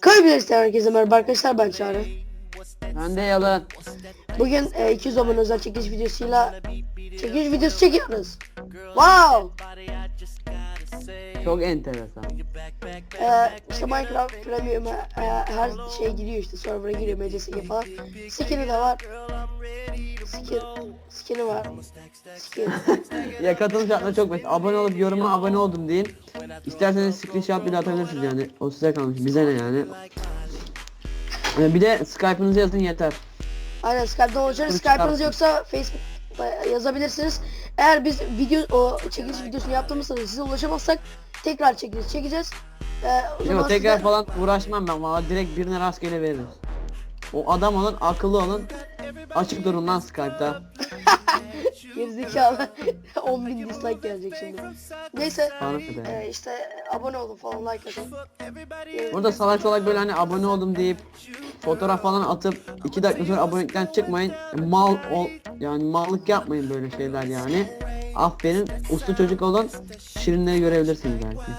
Kaybedersen herkese merhaba arkadaşlar ben Çağrı. Ben de yalan. Bugün e, 200 abone özel çekiliş videosuyla çekiliş videosu çekiyoruz. Wow! Çok enteresan. E, işte Minecraft Premium'a e, her şey giriyor işte server'a giriyor MCSG falan. Skin'i de var. Skin, skin'i var. Skin. Ya katılım şartları çok basit. Abone olup yoruma abone oldum deyin. İsterseniz screenshot bile atabilirsiniz yani. O size kalmış. Bize ne yani. Ee, Bir de Skype'ınızı yazın yeter. Aynen Skype'dan olacak. Skype'ınız yoksa Facebook yazabilirsiniz. Eğer biz video o çekiliş videosunu yaptığımız sırada size ulaşamazsak tekrar çekiliş çekeceğiz. E, zaman Yok tekrar size- falan uğraşmam ben. Valla direkt birine rastgele veririz. O adam olun, akıllı olun. Açık durun lan Skype'da. Gerizekalı 10 bin dislike gelecek şimdi. Neyse be. e, işte abone olun falan like atın. E, Burada salak salak böyle hani abone oldum deyip fotoğraf falan atıp 2 dakika sonra abonelikten çıkmayın. Mal ol yani mallık yapmayın böyle şeyler yani. Aferin uslu çocuk olun. Şirinleri görebilirsiniz belki.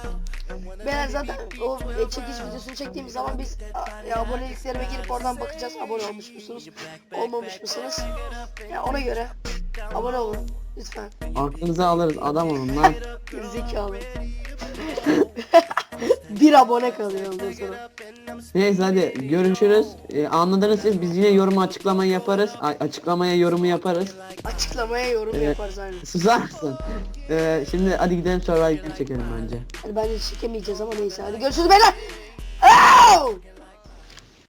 Beyler zaten o e, çekiş videosunu çektiğimiz zaman biz e, aboneliklerime girip oradan bakacağız. Abone olmuş musunuz olmamış mısınız? Ya ona göre abone olun lütfen. Aklınıza alırız adam olun lan. gerizekalı bir abone kalıyor ondan sonra Neyse hadi görüşürüz. Ee, anladınız siz biz yine yorumu açıklamayı yaparız. A- açıklamaya yorumu yaparız. açıklamaya yorum Evet. yaparız aynen Susar mısın? Ee, şimdi hadi gidelim Survivor'ı çekelim bence. hani bence çekemeyeceğiz ama neyse hadi görüşürüz beyler!